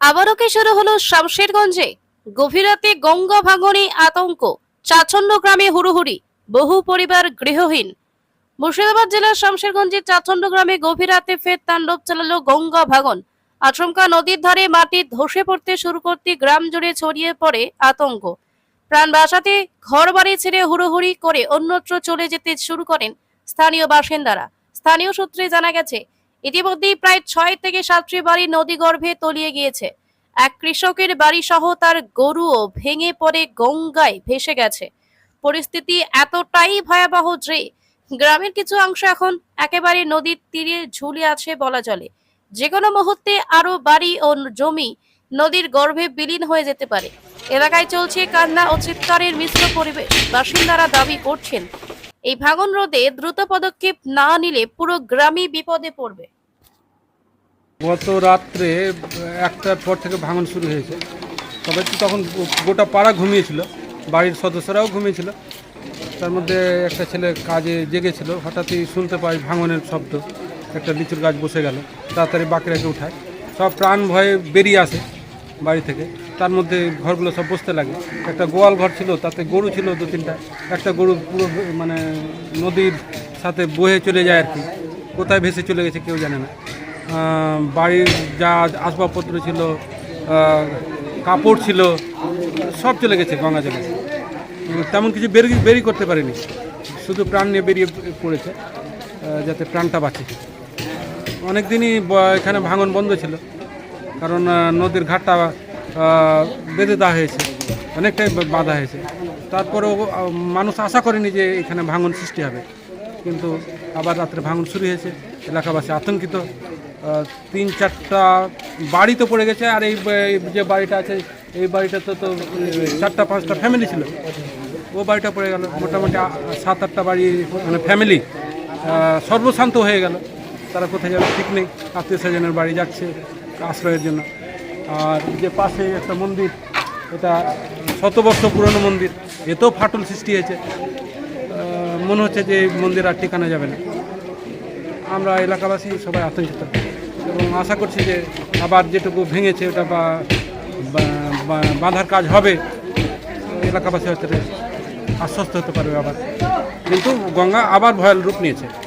আবারও কি শুরু হলো শামশেরগঞ্জে? গভীর রাতে গঙ্গা ভাঙনে আতঙ্ক চাচন্ন গ্রামে হুড়োহুড়ি, বহু পরিবার গৃহহীন। মুর্শিদাবাদ জেলার শামশেরগঞ্জের চাচন্ন গ্রামে গভীর রাতে ফের তাণ্ডব চালালো গঙ্গা ভাঙন। আচমকা নদীর ধারে মাটি ধসে পড়তে শুরু করতে গ্রাম জুড়ে ছড়িয়ে পড়ে আতঙ্ক। প্রাণ বাঁচাতে ঘর বাড়ি ছেড়ে হুড়োহুড়ি করে অন্যত্র চলে যেতে শুরু করেন স্থানীয় বাসিন্দারা। স্থানীয় সূত্রে জানা গেছে ইতিমধ্যেই প্রায় ছয় থেকে সাতটি বাড়ি নদী গর্ভে তলিয়ে গিয়েছে। এক কৃষকের বাড়ি সহ তার গরুও ভেঙে পড়ে গঙ্গায় ভেসে গেছে। পরিস্থিতি এতটাই ভয়াবহ যে গ্রামের কিছু অংশ এখন একেবারে নদীর তীরে ঝুলে আছে বলা চলে। যে কোনো মুহূর্তে আরও বাড়ি ও জমি নদীর গর্ভে বিলীন হয়ে যেতে পারে। এলাকায় চলছে কান্না ও চিৎকারের মিশ্র পরিবেশ। বাসিন্দারা দাবি করছেন এই ভাঙন রোধে দ্রুত পদক্ষেপ না নিলে পুরো গ্রামই বিপদে পড়বে। গত রাত্রে, একটার পর থেকে ভাঙন শুরু হয়েছে। তবে তখন গোটা পাড়া ঘুমিয়েছিল, বাড়ির সদস্যরাও ঘুমিয়েছিল। তার মধ্যে একটা ছেলে কাজে জেগেছিল, হঠাৎই শুনতে পাই ভাঙনের শব্দ। একটা লিচুর গাছ বসে গেল, তাড়াতাড়ি বাকিরাকে উঠায়। সব প্রাণ ভয়ে বেরিয়ে আসে। বাড়ি থেকে। তার মধ্যে ঘরগুলো সব বসতে লাগে। একটা গোয়াল ঘর ছিল, তাতে গরু ছিল দু তিনটা। একটা গরু পুরো মানে নদীর সাথে বয়ে চলে যায় আর কি। কোথায় ভেসে চলে গেছে কেউ জানে না। বাড়ির যা আসবাবপত্র ছিল কাপড় ছিল, সব চলে গেছে গঙ্গা জলে। তেমন কিছু বেরি বেরি করতে পারেনি। শুধু প্রাণ নিয়ে বেরিয়ে পড়েছে যাতে প্রাণটা বাঁচে। অনেক দিনই এখানে ভাঙন বন্ধ ছিল। কারণ নদীর ঘাটটা বেঁধে দেওয়া হয়েছে, অনেকটাই বাঁধা হয়েছে। তারপরেও মানুষ আশা করেনি যে এখানে ভাঙন সৃষ্টি হবে। কিন্তু আবার রাত্রে ভাঙন শুরু হয়েছে, এলাকাবাসী আতঙ্কিত। তিন চারটা বাড়ি তো পড়ে গেছে, আর এই যে বাড়িটা আছে, এই বাড়িটাতে তো চারটা, পাঁচটা ফ্যামিলি ছিল। ও বাড়িটা পড়ে গেল, মোটামুটি সাত, আটটা বাড়ি মানে ফ্যামিলি সর্বশান্ত হয়ে গেল। তারা কোথায় যাবে ঠিক নেই, আত্মীয় স্বজনের বাড়ি যাচ্ছে আশ্রয়ের জন্য। আর যে পাশে একটা মন্দির, এটা শত বর্ষ পুরনো মন্দির, এতেও ফাটল সৃষ্টি হয়েছে। মনে হচ্ছে যে মন্দির আর ঠিকানা যাবে না। আমরা এলাকাবাসী সবাই আতঙ্কিত। এবং আশা করছি যে আবার যেটুকু ভেঙেছে ওটা বা- বাঁধার কাজ হবে, এলাকাবাসী হয়তো আশ্বস্ত হতে পারবে আবার। কিন্তু গঙ্গা আবার ভয়াল রূপ নিয়েছে।